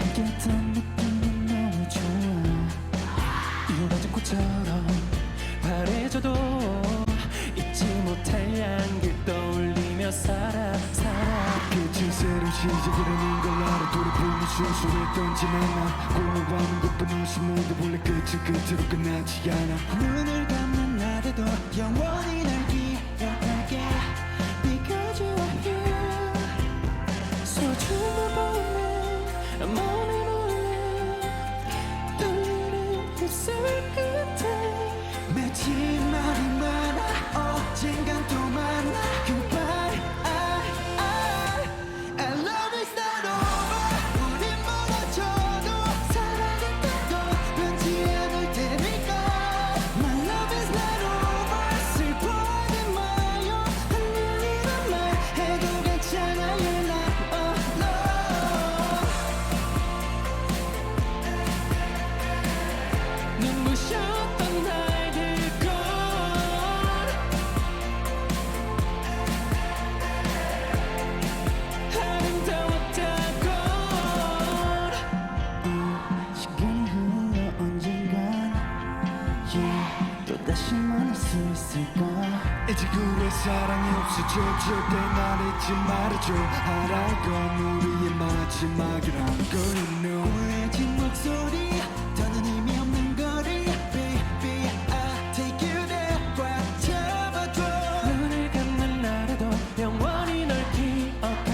함께했던 느낌이 너무 좋아. 이어진 꽃처럼 바래져도 잊지 못할 향기 떠올리며 살아 살아. 그 끝은 새로 시작이라는 걸 알아 돌아보니 순수했던 지내나 골로밤은 고픈 웃음에도 원래 끝은 끝으로 끝나지 않아. 눈을 감는 날에도 영원히 날 기억 지구에 사랑이 없어져 절대 날 잊지 말아줘. 알아 건 우리의 마지막이란 걸 know. 울진 목소리 더는 의미 없는 거리. Baby I take you there. 꽉 잡아줘. 눈을 감는 날에도 영원히 널 기억